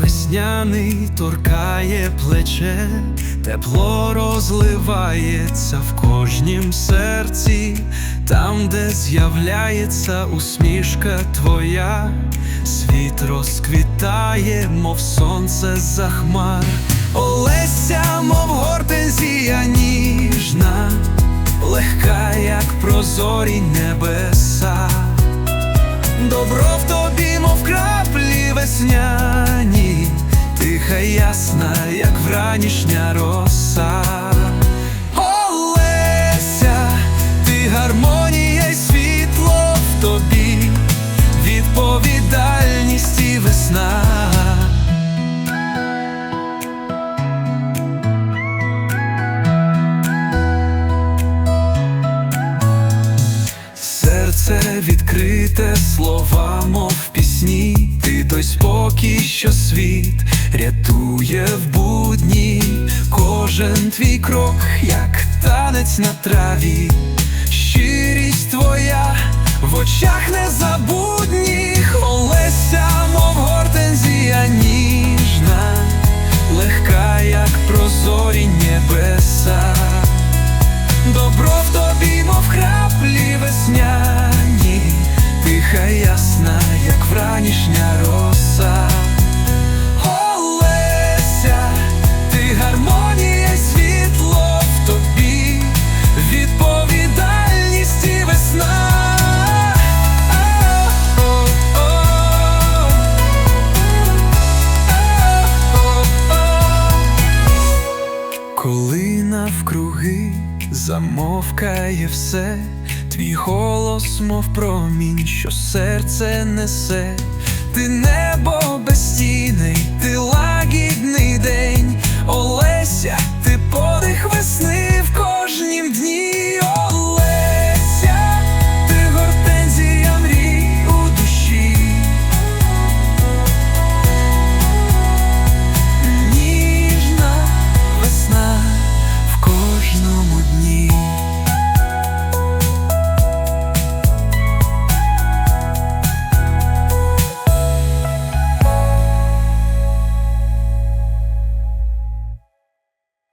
весняний торкає плече, тепло розливається в кожнім серці, там, де з'являється усмішка твоя, світ розквітає, мов сонце за хмар. Олеся, мов гортензія ніжна, легка, як прозорі небеса. Добро в тобі, мов краплі весняні, тиха ясна, як вранішня роса. Олеся, ти гармонія й світло в тобі, відповідальність і весна. Рятує в будні, кожен твій крок, як танець на траві, щирість твоя в очах незабутніх, Олеся, мов гортензія ніжна, легка, як прозорі небеса. Добро в тобі, мов краплі весняні, Коли навкруги замовкає все, твій голос, мов промінь, що серце несе, ти небо